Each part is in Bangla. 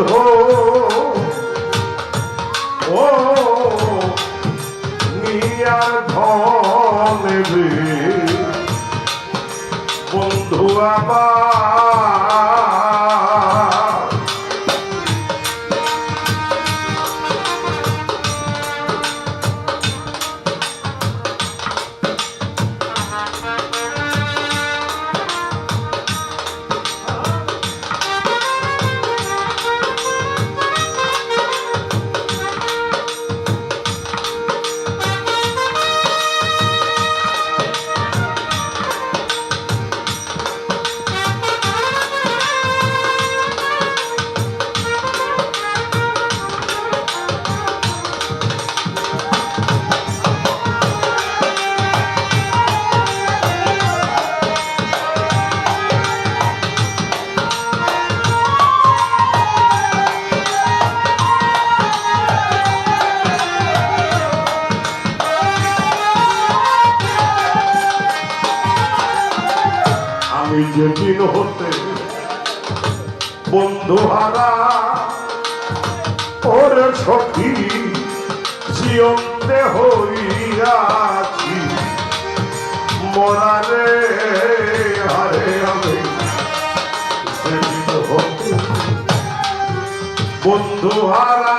ও নিয়ার ধনেবে বন্ধু আমার আমি যেদিন হতে বন্ধু হারা ওরে সখী জিয়ন্তে হইয়াছি মরারে হারে আমি বন্ধু হারা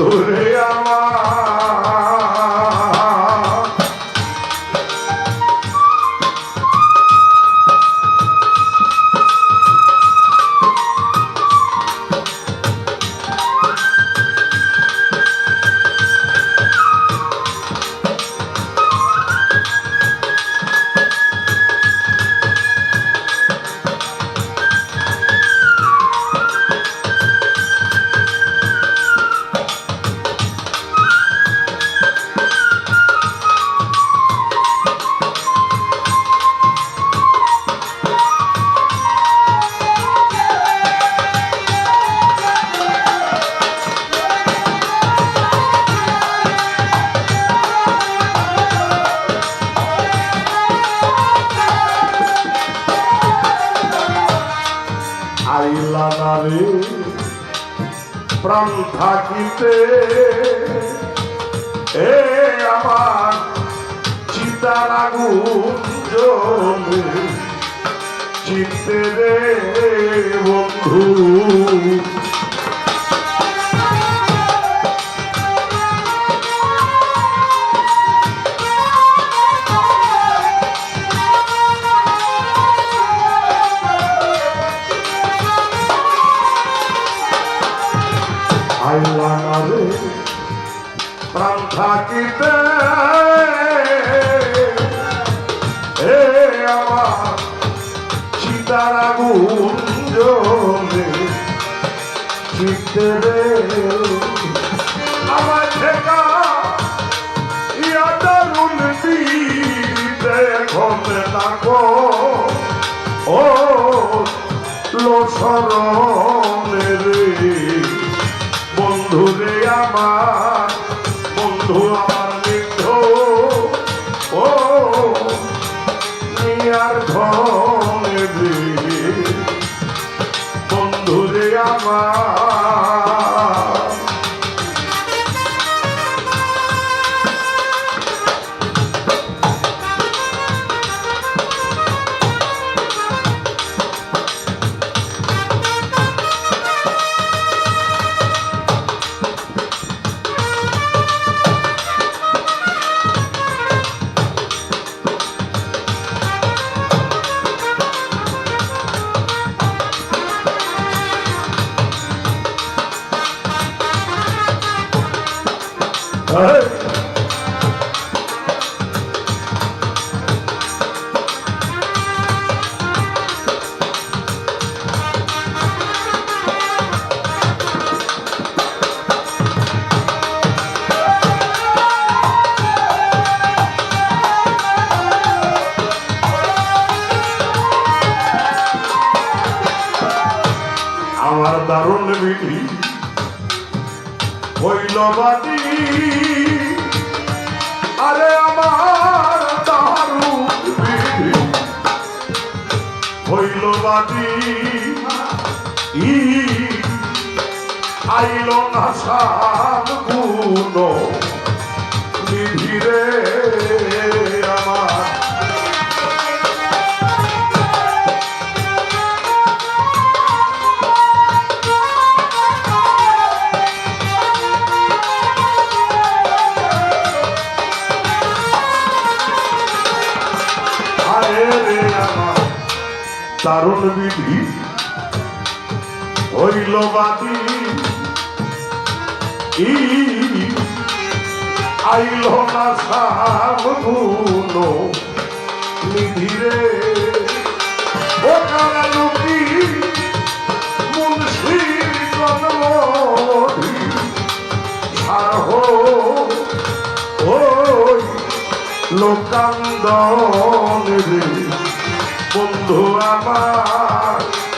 বন্ধুরে আমার। আইলা না প্রাণ থাকিতে এ আমার চিতা লাগু জমে চিত্তে রে বন্ধু থাকিতে। এ আমার সীতার আগুন চিত্তে আমার ঠেকা ইয়া দারুণ দিতে ঘমে থাকো ও লো রে বন্ধু আমার আমার আমার দারুণ বিধি হইল বাটি। আরে আমার দারুণ বিধি হইল বাটি। আইল না সাত দারুণ বিধি হইল বাদী আইল না সাবগুণ নিধিরে। ও কালালুকি মুন্সির জন্মধি সার হো ওই লোকান্দন রে। বন্ধু আমার।